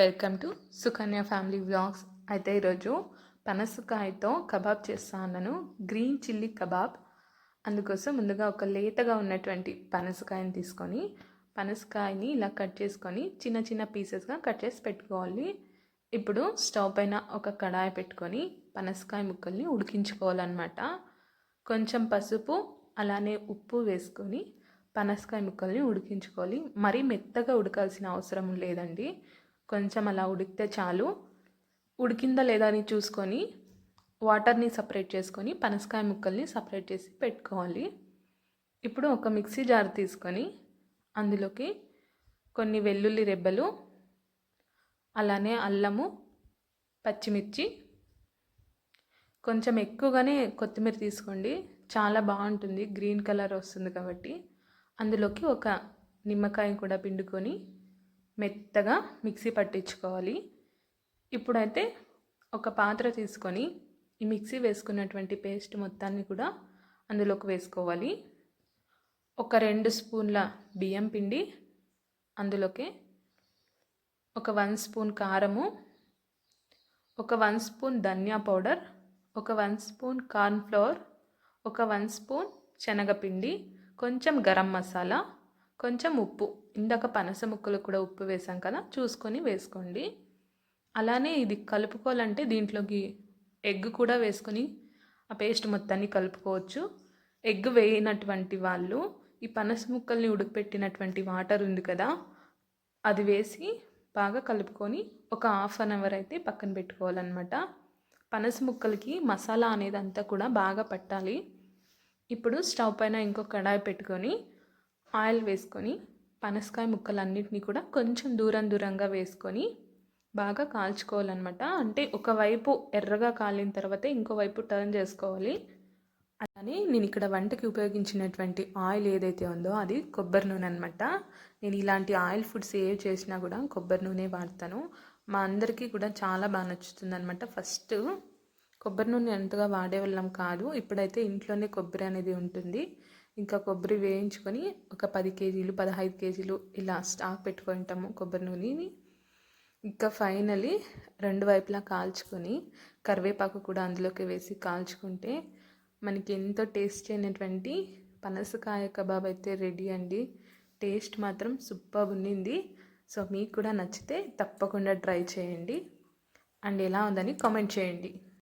Welcome to Sukanya family vlogs. అయితే ఈరోజు పనసకాయతో కబాబ్ చేస్తా అన్నాను. Green chilli kabab. అందుకోసం ముందుగా ఒక లేతగా ఉన్నటువంటి పనసకాయని తీసుకొని పనసకాయని ఇలా కట్ చేసుకొని చిన్న చిన్న పీసెస్గా కట్ చేసి పెట్టుకోవాలి. ఇప్పుడు స్టవ్ పైన ఒక కడాయి పెట్టుకొని పనసకాయ ముక్కల్ని ఉడికించుకోవాలన్నమాట. కొంచెం పసుపు అలానే ఉప్పు వేసుకొని పనసకాయ ముక్కల్ని ఉడికించుకోవాలి. మరీ మెత్తగా ఉడకాల్సిన అవసరం లేదండి. కొంచెం అలా ఉడికితే చాలు. ఉడికిందా లేదా అని చూసుకొని వాటర్ని సపరేట్ చేసుకొని పనసకాయ ముక్కల్ని సపరేట్ చేసి పెట్టుకోవాలి. ఇప్పుడు ఒక మిక్సీ జార్ తీసుకొని అందులోకి కొన్ని వెల్లుల్లి రెబ్బలు అలానే అల్లము పచ్చిమిర్చి. కొంచెం ఎక్కువగానే కొత్తిమీర తీసుకోండి. చాలా బాగుంటుంది. గ్రీన్ కలర్ వస్తుంది కాబట్టి. అందులోకి ఒక నిమ్మకాయ కూడా పిండుకొని మెత్తగా మిక్సీ పట్టించుకోవాలి. ఇప్పుడైతే ఒక పాత్ర తీసుకొని ఈ మిక్సీ వేసుకున్నటువంటి పేస్ట్ మొత్తాన్ని కూడా అందులోకి వేసుకోవాలి. ఒక రెండు స్పూన్ల బియ్యం పిండి అందులోకి ఒక వన్ స్పూన్ కారము ఒక వన్ స్పూన్ ధనియా పౌడర్ ఒక వన్ స్పూన్ కార్న్ ఫ్లోర్ ఒక వన్ స్పూన్ శనగపిండి కొంచెం గరం మసాలా కొంచెం ఉప్పు. ఇందాక పనస ముక్కలు కూడా ఉప్పు వేసాం కదా చూసుకొని వేసుకోండి. అలానే ఇది కలుపుకోవాలంటే దీంట్లోకి ఎగ్ కూడా వేసుకొని ఆ పేస్ట్ మొత్తాన్ని కలుపుకోవచ్చు. ఎగ్ వేయనటువంటి వాళ్ళు ఈ పనస ముక్కల్ని ఉడకపెట్టినటువంటి వాటర్ ఉంది కదా అది వేసి బాగా కలుపుకొని ఒక హాఫ్ అన్ అవర్ అయితే పక్కన పెట్టుకోవాలన్నమాట. పనస ముక్కలకి మసాలా అనేది అంతా కూడా బాగా పట్టాలి. ఇప్పుడు స్టవ్ పైన ఇంకో కడాయి పెట్టుకొని ఆయిల్ వేసుకొని పనసకాయ ముక్కలన్నిటినీ కూడా కొంచెం దూరం దూరంగా వేసుకొని బాగా కాల్చుకోవాలన్నమాట. అంటే ఒకవైపు ఎర్రగా కాలిన తర్వాత ఇంకోవైపు టర్న్ చేసుకోవాలి. అలానే నేను ఇక్కడ వంటకి ఉపయోగించినటువంటి ఆయిల్ ఏదైతే ఉందో అది కొబ్బరి నూనె అనమాట నేను ఇలాంటి ఆయిల్ ఫుడ్స్ ఏ చేసినా కూడా కొబ్బరి నూనె వాడతాను. మా అందరికీ కూడా చాలా బాగా నచ్చుతుంది అనమాట ఫస్ట్ కొబ్బరి నూనె అంతగా వాడేవాళ్ళం కాదు. ఇప్పుడైతే ఇంట్లోనే కొబ్బరి అనేది ఉంటుంది. ఇంకా కొబ్బరి వేయించుకొని ఒక పది కేజీలు పదహైదు కేజీలు ఇలా స్టాక్ పెట్టుకుంటాము కొబ్బరి నూనెని. ఇంకా ఫైనలీ రెండు వైపులా కాల్చుకొని కరివేపాకు కూడా అందులోకి వేసి కాల్చుకుంటే మనకి ఎంతో టేస్ట్ అయినటువంటి పనసకాయ కబాబ్ అయితే రెడీ అండి. టేస్ట్ మాత్రం సూపర్ ఉన్నింది. సో మీకు కూడా నచ్చితే తప్పకుండా ట్రై చేయండి. అండ్ ఎలా ఉందని కామెంట్ చేయండి.